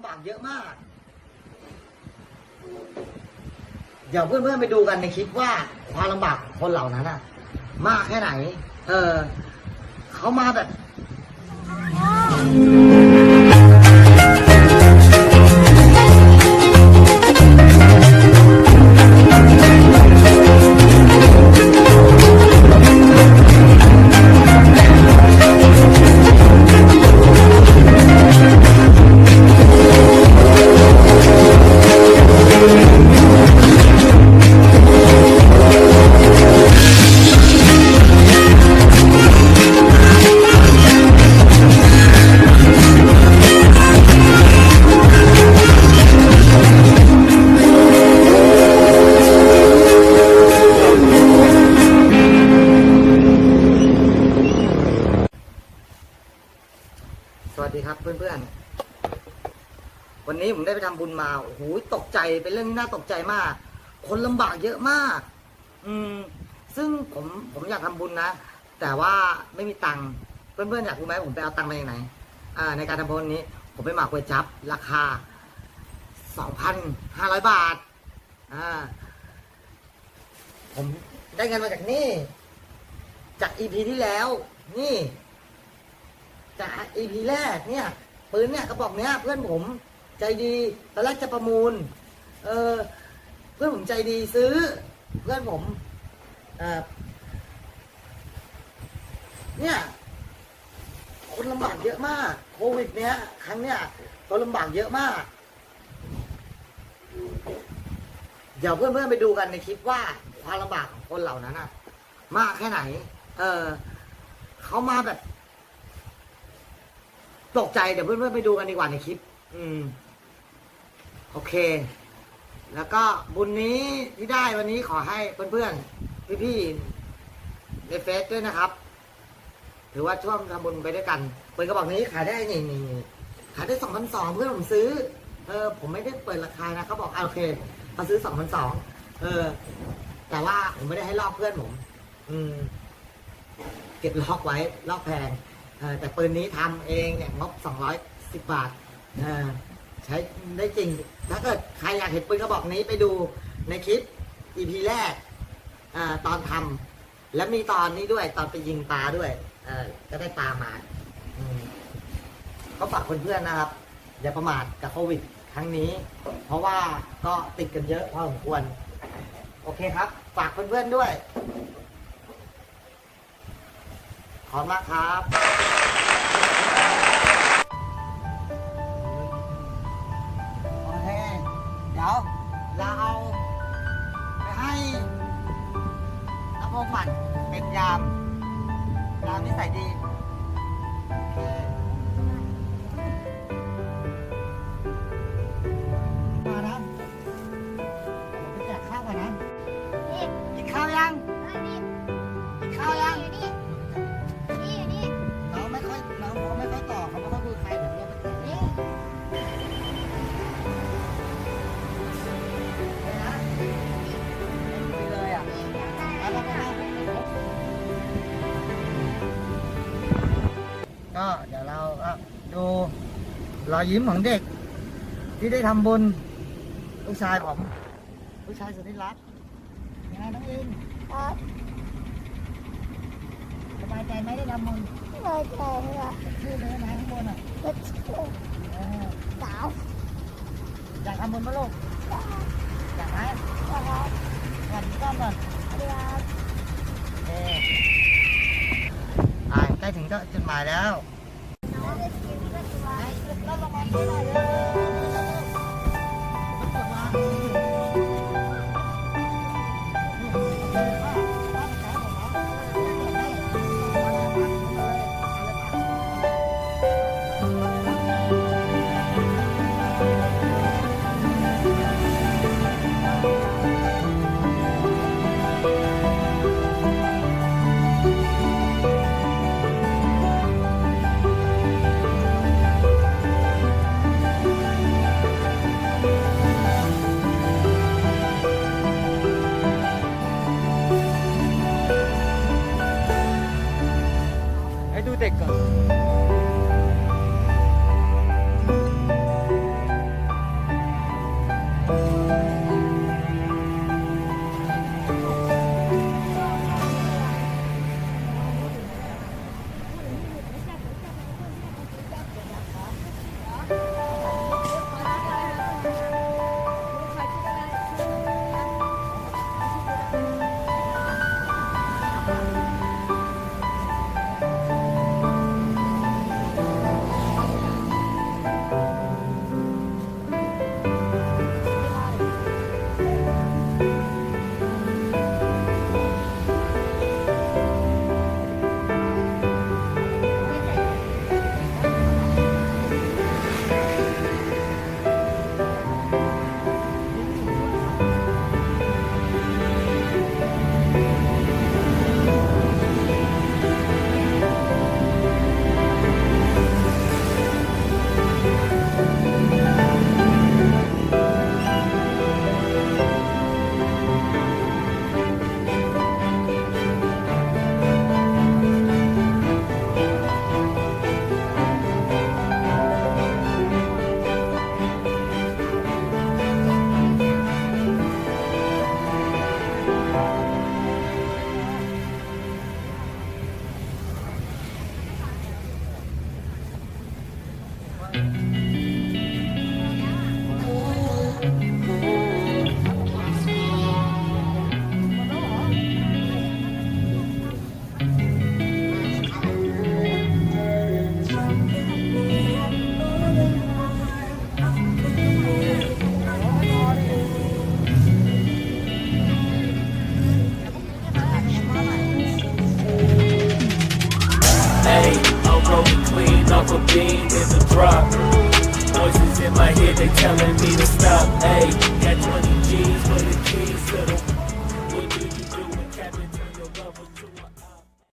ำบากเยอะมาก เดี๋ยวเพื่อนๆไปดูกันในคลิปว่าความลำบากคนเหล่านั้นอะมากแค่ไหน เออเขามาแบบ นี้ผมได้ไปทำบุญมาโอ้โหตกใจเป็นเรื่องที่น่าตกใจมาก คนลำบากเยอะมาก อืม ซึ่งผมผมอยากทำบุญนะแต่ว่าไม่มีตังค์เพื่อนๆอยากรู้ไหมผมไปเอาตังค์มาจากไหนอ่า ในการทำบุญนี้ ผมไปหมักก๋วจับราคา2,500บาทอ่าผมได้เงินมาจากนี่ จากอีพีที่แล้ว นี่ จากอีพีแรกเนี่ยปืนเนี่ยกระบอกเนี้ยเพื่อนผม ใจดีตอนแรกจะประมูล เออ เพื่อนผมใจดีซื้อ เพื่อนผมเออเนี่ย คนลำบากเยอะมาก โควิด เนี้ยครั้งเนี้ยคนลำบากเยอะมาก เดี๋ยวเพื่อนๆไปดูกันในคลิปว่าความลำบากของคนเหล่านั้นอะมากแค่ไหน เออเขามาแบบ ตกใจเดี๋ยวเพื่อนๆไปดูกันดีกว่าในคลิป อืม โอเค แล้วก็บุญนี้ที่ได้วันนี้ขอให้เพื่อนๆ พี่ๆในเฟซด้วยนะครับ ถือว่าช่วงทำบุญไปด้วยกันเปืนกระบอกนี้ขายได้นี่นี่ขายได้สองพันสองเพื่อนผมซื้อ เออ ผมไม่ได้เปิดราคานะเขาบอกอโอเคเขาซื้อสองพันสองเออ แต่ว่าผมไม่ได้ให้ลอกเพื่อนผม อืม เก็บล็อกไว้ล็อกแพงเออแต่ปืนนี้ทำเองเนี่ยงบสองร้อยสิบบาท เออ ใช้ได้จริง ถ้าเกิดใครอยากเห็นปืนกระบอกนี้ไปดูในคลิป EP แรกอตอนทำแล้วมีตอนนี้ด้วยตอนไปยิงปลาด้วยก็ได้ปลามาก็ฝากเพื่อนๆนะครับ อย่าประมาทกับโควิดครั้งนี้ เพราะว่าก็ติดกันเยอะพอสมควร โอเคครับ ฝากเพื่อนๆด้วย ขอบคุณมากครับ นภพหมันเป็นยาม ยามนิสัยดีโอเค ก็เดี๋ยวเราก็ดูรอยยิ้มของเด็ก ที่ได้ทำบุญลูกชายผมลูกชายสุดที่รักยังไงน้องอินครับสบายใจไหมได้ทำบุญไม่ได้ละชื่อเลยนะข้างบนอะรถตู้เออสาวอยากทำบุญปะลูกสาวอยากไหมสาวก่อนก้อนก่อนเรือเออ ถึงจุดหมายแล้ว Hay tu tech. for being in the drop. Voices in my head, they're telling me to stop. Hey, got 20 G's for the keys to the